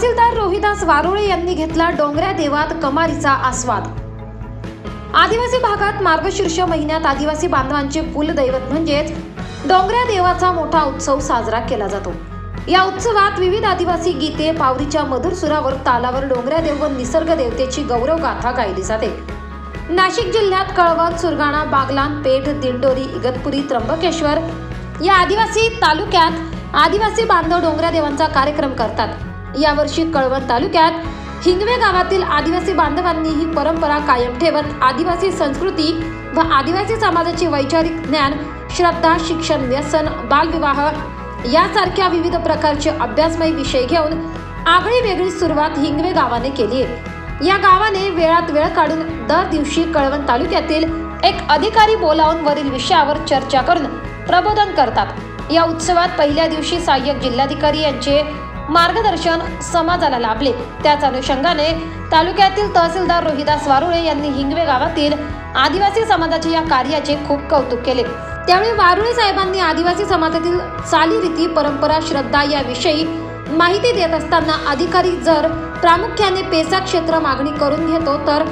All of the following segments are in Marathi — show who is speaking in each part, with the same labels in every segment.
Speaker 1: तहसीलदार रोहिदास वारुळे यांनी घेतला डोंगऱ्या देवात कमारीचा आस्वाद. आदिवासी भागात मार्गशीर्ष महिन्यात आदिवासी बांधवांचे कुलदैवत म्हणजेच डोंगऱ्या देवाचा मोठा उत्सव साजरा केला जातो. या उत्सवात विविध आदिवासी गीते पावरीच्या मधुर सुरावर तालावर डोंगऱ्या देव व निसर्ग देवतेची गौरव गाथा गायली जाते. नाशिक जिल्ह्यात कळवत सुरगाणा बागलान पेठ दिंडोरी इगतपुरी त्र्यंबकेश्वर या आदिवासी तालुक्यात आदिवासी बांधव डोंगऱ्या देवांचा कार्यक्रम करतात. यावर्षी कळवण तालुक्यात हिंगवे गावातील आदिवासी बांधवांनी ही परंपरा कायम ठेवत आदिवासी संस्कृती व आदिवासी समाजाचे वैचारिक ज्ञान श्रद्धा शिक्षण व्यसन बालविवाह यासारख्या विविध प्रकारचे अभ्यासमय विषय घेऊन आगळी वेगळी सुरुवात हिंगवे गावाने केली आहे. या गावाने वेळात वेळ काढून दर दिवशी कळवण तालुक्यातील एक अधिकारी बोलावून वरील विषयावर चर्चा करून प्रबोधन करतात. या उत्सवात पहिल्या दिवशी सहाय्यक जिल्हाधिकारी यांचे मार्गदर्शन समाजाला लाभले. त्याच अनुषंगाने तालुक्यातील तहसीलदार रोहिदास वारुळे यांनी हिंगवे गावातील आदिवासी समाजाच्या या कार्याचे खूप कौतुक केले. त्यावेळी वारुळे साहेबांनी आदिवासी समाजातील चालीरीती परंपरा श्रद्धा याविषयी माहिती देत असताना अधिकारी जर प्रामुख्याने पेसा क्षेत्र मागणी करून घेतो तर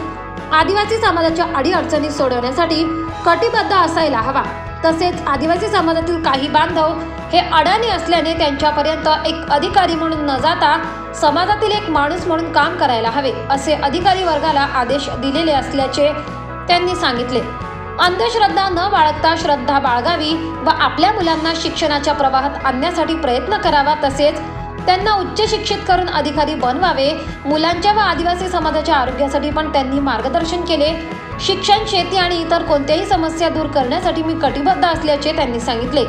Speaker 1: आदिवासी समाजाच्या अडीअडचणी सोडवण्यासाठी कटिबद्ध असायला हवा. तसेच आदिवासी समाजातील काही बांधव हे अडाणी असल्याने त्यांच्यापर्यंत एक अधिकारी म्हणून न जाता समाजातील एक माणूस म्हणून काम करायला हवे असे अधिकारी वर्गाला आदेश दिलेले असल्याचे त्यांनी सांगितले. अंधश्रद्धा न बाळगता श्रद्धा बाळगावी व आपल्या मुलांना शिक्षणाच्या प्रवाहात आणण्यासाठी प्रयत्न करावा तसेच त्यांना उच्च शिक्षित करून अधिकारी बनवावे मुलांच्या व आदिवासी समाजाच्या आरोग्यासाठी पण त्यांनी मार्गदर्शन केले. शिक्षण शेती आणि इतर कोणत्याही समस्या दूर करण्यासाठी मी कटिबद्ध असल्याचे त्यांनी सांगितले.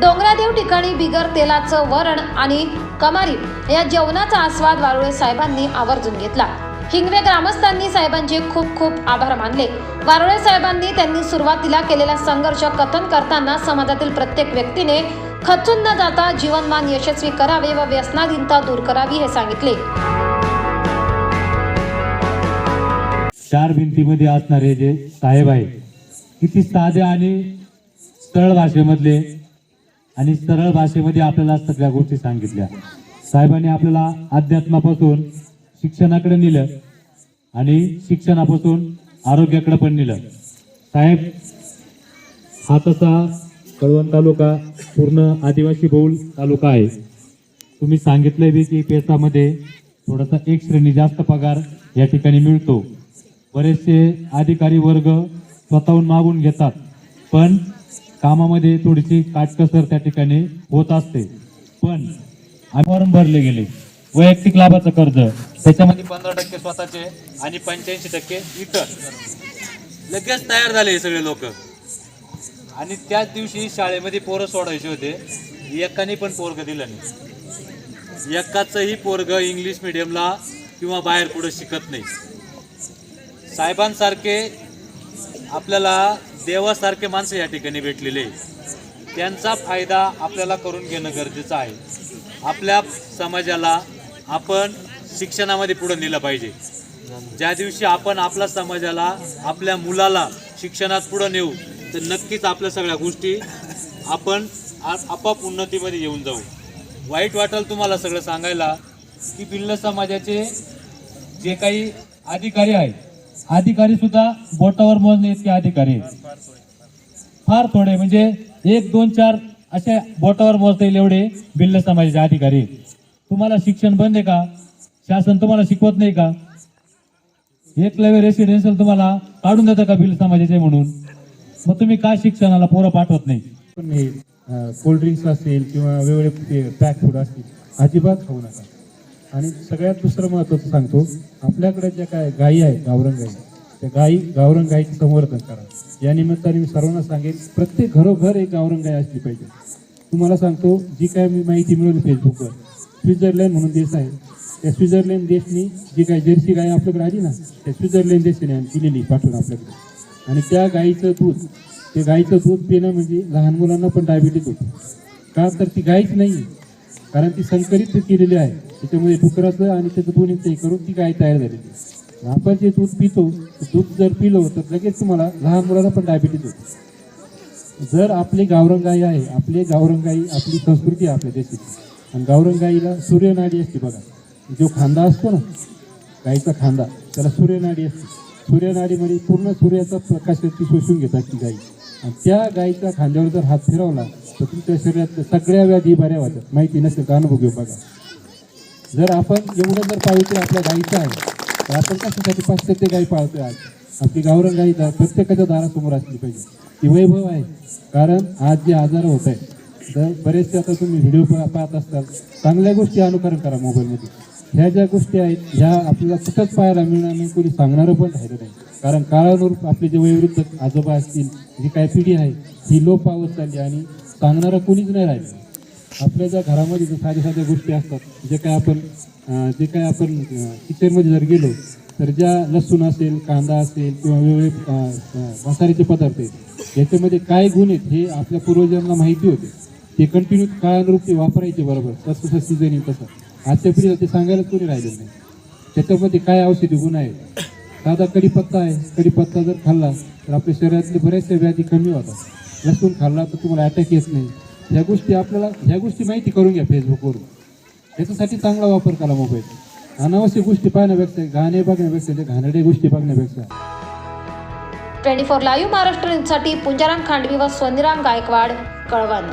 Speaker 1: डोंगरादेव ठिकाणी बिगर तेलाचं वरण आणि कमारी या जेवणाचा आस्वाद वारुळे साहेबांनी आवर्जून घेतला. हिंगवे ग्रामस्थांनी साहेबांचे खूप खूप आभार मानले. वारुळे साहेबांनी त्यांनी सुरुवातीला केलेला संघर्ष कथन करताना समाजातील प्रत्येक व्यक्तीने खचून न जाता जीवनमान यशस्वी करावे व व्यसनाधीनता दूर करावी हे सांगितले.
Speaker 2: चार भिंतीमध्ये असणारे जे साहेब आहे किती साधे आणि सरळ भाषेमधले आणि सरळ भाषेमध्ये आपल्याला सगळ्या गोष्टी सांगितल्या. साहेबांनी आपल्याला अध्यात्मापासून शिक्षणाकडे नेलं आणि शिक्षणापासून आरोग्याकडे पण नेलं. साहेब हा तसा कळवण तालुका पूर्ण आदिवासी बहुल तालुका आहे. तुम्ही सांगितलंय बी की पेसामध्ये थोडासा एक श्रेणी जास्त पगार या ठिकाणी मिळतो. बरेचसे अधिकारी वर्ग स्वतःहून मागून घेतात. पण कामामध्ये थोडीशी काटकसर त्या ठिकाणी होत असते. पण फॉर्म भरले गेले. वैयक्तिक लाभाचं कर्ज त्याच्यामध्ये पंधरा टक्के स्वतःचे आणि पंच्याऐंशी टक्के इतर लगेच तयार झाले हे सगळे लोक. आणि त्याच दिवशी शाळेमध्ये पोरं सोडायचे होते. एकाने पण पोरग दिलं नाही. एकाचंही पोरग इंग्लिश मिडियमला किंवा बाहेर पुढे शिकत नाही. साहेबांसारखे आपल्याला देवासारखे माणसं या ठिकाणी भेटलेले त्यांचा फायदा आपल्याला करून घेणं गरजेचं आहे. आपल्या समाजाला आपण शिक्षणामध्ये पुढे नेलं पाहिजे. ज्या दिवशी आपण आपल्या समाजाला आपल्या मुलाला शिक्षणात पुढे नेऊ तर नक्कीच आपल्या सगळ्या गोष्टी आपण आपाप उन्नतीमध्ये येऊन जाऊ. वाईट वाटेल तुम्हाला सगळं सांगायला की भिल्ल समाजाचे जे काही अधिकारी आहेत अधिकारी सुद्धा बोटावर मोजणे इतके अधिकारी फार थोडे म्हणजे एक दोन चार असे बोटावर मोजता येईल एवढे भिल्ल समाजाचे अधिकारी तुम्हाला शिक्षण बंद आहे का? शासन तुम्हाला शिकवत नाही का? एकलव्य रेसिडेन्शियल तुम्हाला काढून देतं का भिल्ल समाजाचे म्हणून? मग तुम्ही काय शिक्षणाला पोरं पाठवत नाही?
Speaker 3: पण हे कोल्ड्रिंक्स असेल किंवा वेगवेगळे पॅक फूड असतील अजिबात खाऊ नका. आणि सगळ्यात दुसरं महत्त्वाचं सांगतो आपल्याकडे ज्या काय गायी आहेत गावरंग गाई त्या गायी गावरंग गाईचं संवर्धन करा. या निमित्ताने मी सर्वांना सांगेन प्रत्येक घरोघर एक गावरंग गाय असली पाहिजे. तुम्हाला सांगतो जी काय मी माहिती मिळवली फेसबुकवर स्वित्झर्लंड म्हणून देश आहे. त्या स्वित्झर्लंड देशनी जी काय जर्सी गाय आपल्याकडे आली ना त्या स्वित्झर्लंड देशाने दिलेली पाठवून आपल्याकडे. आणि त्या गाईचं दूध ते गाईचं दूध पिणं म्हणजे लहान मुलांना पण डायबिटीज होतं. का? तर ती गायीच नाही कारण ती संकरित केलेली आहे. त्याच्यामुळे डुकराचं आणि त्याचं दोन्हीचं हे करून ती गाय तयार झालेली आपण जे दूध पितो दूध जर पिलो तर लगेच तुम्हाला लहान मुलाला पण डायबिटीज होतो. जर आपली गावरंगाई आहे आपली गावरंगाई आपली संस्कृती आहे आपल्या देशाची आणि गावरंग गाईला सूर्यनाडी असते बघा. जो खांदा असतो ना गाईचा खांदा त्याला सूर्यनाडी असते. सूर्यनाडीमध्ये पूर्ण सूर्याचा प्रकाश ती शोषून घेतात ती गाई. आणि त्या गायीचा खांद्यावर जर हात फिरवला तर तुमच्या शरीरात सगळ्या व्याधी बऱ्या होतात. माहिती नसेल तर अनुभव घेऊ बघा. जर आपण एवढं जर पावित्र्य आपल्या गाईचं आहे तर आपण कशासाठी पाश्चात्य गाई पाळतोय आज? आपली गावरण गायी प्रत्येकाच्या दारासमोर असली पाहिजे. ती वैभव आहे. कारण आज जे आजार होत आहे तर बरेचसे आता तुम्ही व्हिडिओ पाहत असताल चांगल्या गोष्टी अनुकरण करा मोबाईलमध्ये. ह्या ज्या गोष्टी आहेत ह्या आपल्याला कुठंच पाहायला मिळणार नाही कोणी सांगणारं पण राहिलं नाही. कारण काळानुरूप आपले जे वयोवृद्ध आजोबा असतील जी काय पिढी आहे ही लोप पावत चालली आणि सांगणारं कोणीच नाही राहिलं. आपल्या ज्या घरामध्ये जे साध्या साध्या गोष्टी असतात जे काय आपण जे काय आपण किचनमध्ये जर गेलो तर ज्या लसूण असेल कांदा असेल किंवा वेगवेगळे मसाल्याचे पदार्थ आहेत याच्यामध्ये काय गुण आहेत हे आपल्या पूर्वजांना माहिती होते. ते कंटिन्यू काळानुरूप ते वापरायचे बरोबर तसं तसं सीझन येईल तसं. आजच्या पिढीला ते सांगायला कोणी राहिलं नाही. त्याच्यामध्ये काय औषधी गुण आहे साधा कढीपत्ता आहे. कढीपत्ता जर खाल्ला तर आपल्या शरीरातले बऱ्याचशा व्याधी कमी होतात. लसूण खाल्ला तर तुम्हाला अटॅक येत नाही. ह्या गोष्टी आपल्याला ह्या गोष्टी माहिती करून घ्या फेसबुकवरून याच्यासाठी चांगला वापर करा मोबाईल अनावश्यक गोष्टी पाहण्यापेक्षा गाणे बघण्यापेक्षा त्या घाणेरड्या गोष्टी बघण्यापेक्षा.
Speaker 1: Twenty four live Maharashtra Punjaram Khandavi व स्वनिराम गायकवाड कळवण.